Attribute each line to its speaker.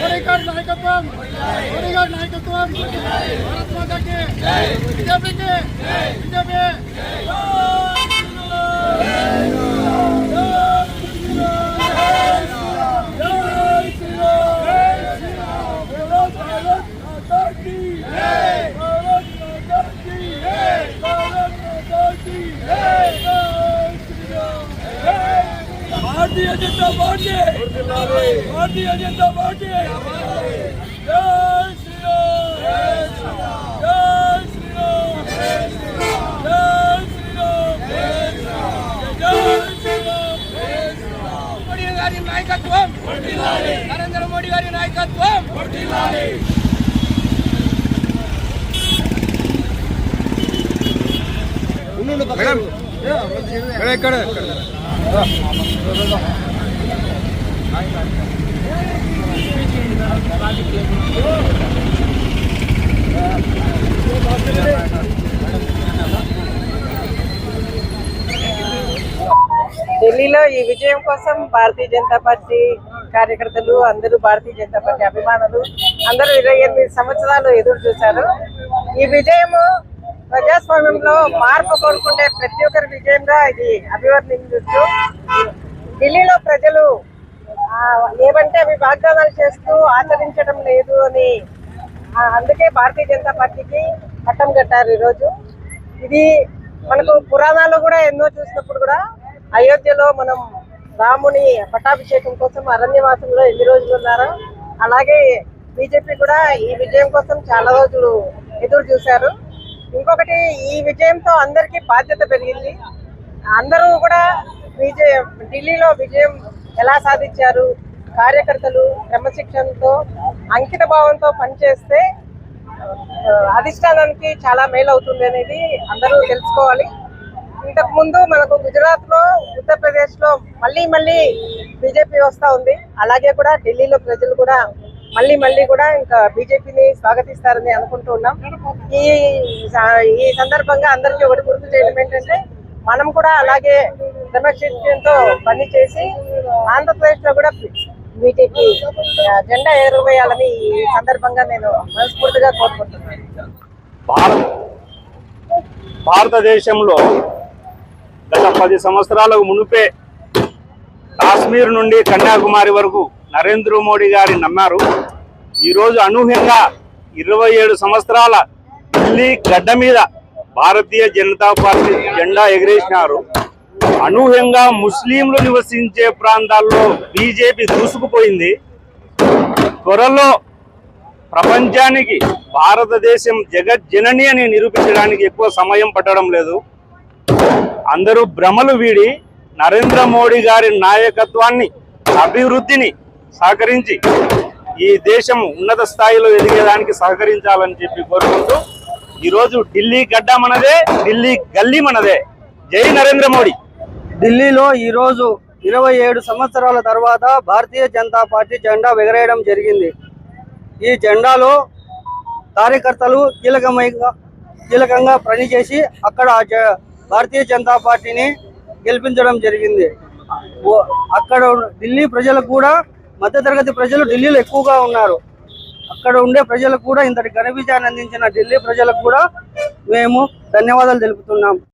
Speaker 1: నాయకత్వం నాయకత్వం మోడీ నాయకత్వం భారత్ మాతాకి బీజేపీకి BJP Bharatiya Janata party Bharatiya Janata party जय श्री राम जय श्री राम जय श्री राम जय श्री राम మోడీ గారి నాయకత్వం నరేంద్ర మోడీ గారి నాయకత్వం
Speaker 2: ఢిల్లీలో ఈ విజయం కోసం భారతీయ జనతా పార్టీ కార్యకర్తలు అందరూ భారతీయ జనతా పార్టీ అభిమానులు అందరూ ఇరవై ఎనిమిది సంవత్సరాలు ఎదురు చూశారు. ఈ విజయము ప్రజాస్వామ్యంలో మార్పు కోరుకుంటే ప్రతి ఒక్కరి విజయంగా ఇది అభివర్ణించవచ్చు. ఢిల్లీలో ప్రజలు ఏమంటే అవి వాగ్దానాలు చేస్తూ ఆచరించడం లేదు అని అందుకే భారతీయ జనతా పార్టీకి పట్టం కట్టారు ఈరోజు. ఇది మనకు పురాణాలు కూడా ఎన్నో చూసినప్పుడు కూడా అయోధ్యలో మనం రాముని పట్టాభిషేకం కోసం అరణ్యవాసంలో ఎన్ని రోజులు ఉన్నారో అలాగే బీజేపీ కూడా ఈ విజయం కోసం చాలా రోజులు ఎదురు చూశారు. ఇంకొకటి ఈ విజయంతో అందరికీ బాధ్యత పెరిగింది. అందరూ కూడా విజయం ఢిల్లీలో విజయం ఎలా సాధించారు కార్యకర్తలు క్రమశిక్షణతో అంకిత భావంతో పనిచేస్తే అధిష్టానానికి చాలా మేలు అవుతుంది అనేది అందరూ తెలుసుకోవాలి. ఇంతకుముందు మనకు గుజరాత్లో ఉత్తరప్రదేశ్లో మళ్ళీ మళ్ళీ బీజేపీ వ్యవస్థ ఉంది. అలాగే కూడా ఢిల్లీలో ప్రజలు కూడా మళ్ళీ మళ్ళీ కూడా ఇంకా బీజేపీని స్వాగతిస్తారని అనుకుంటున్నాం ఈ ఈ సందర్భంగా అందరికీ ఒకటి గుర్తు చేయడం ఏంటంటే మనం కూడా అలాగే క్రమశిక్షణతో పని చేసి ఆంధ్రప్రదేశ్లో కూడా బీజేపీ జెండా ఎగురవేయాలని ఈ సందర్భంగా నేను మనస్ఫూర్తిగా కోరుకుంటున్నాను.
Speaker 3: భారత్ భారతదేశంలో గత పది సంవత్సరాలకు మునుపే కాశ్మీర్ నుండి కన్యాకుమారి వరకు నరేంద్ర మోడీ గారి నమ్మారు. ఈరోజు అనూహ్యంగా ఇరవై ఏడు సంవత్సరాల ఢిల్లీ గడ్డ మీద భారతీయ జనతా పార్టీ జెండా ఎగిరేసినారు. అనూహ్యంగా ముస్లింలు నివసించే ప్రాంతాల్లో బీజేపీ దూసుకుపోయింది. త్వరలో ప్రపంచానికి భారతదేశం జగజ్జనని అని నిరూపించడానికి ఎక్కువ సమయం పట్టడం లేదు. అందరూ భ్రమలు వీడి నరేంద్ర మోడీ గారి నాయకత్వాన్ని అభివృద్ధిని సహకరించి ఈ దేశం ఉన్నత స్థాయిలో ఎదిగేదానికి సహకరించాలని చెప్పి కోరుకుంటూ ఈరోజు ఢిల్లీ గడ్డ మనదే ఢిల్లీ గల్లీ మనదే. జై నరేంద్ర మోడీ.
Speaker 4: ఢిల్లీలో ఈరోజు ఇరవై ఏడు సంవత్సరాల తర్వాత భారతీయ జనతా పార్టీ జెండా ఎగరేయడం జరిగింది. ఈ జెండాలో కార్యకర్తలు కీలకమైన కీలకంగా పనిచేసి అక్కడ ఆ జ- భారతీయ జనతా పార్టీని గెలిపించడం జరిగింది. అక్కడ ఢిల్లీ ప్రజలకు కూడా మధ్యతరగతి ప్రజలు ఢిల్లీలో ఎక్కువగా ఉన్నారు. అక్కడ ఉండే ప్రజలకు కూడా ఇంతటి ఘన విజయాన్ని అందించిన ఢిల్లీ ప్రజలకు కూడా మేము ధన్యవాదాలు తెలుపుతున్నాం.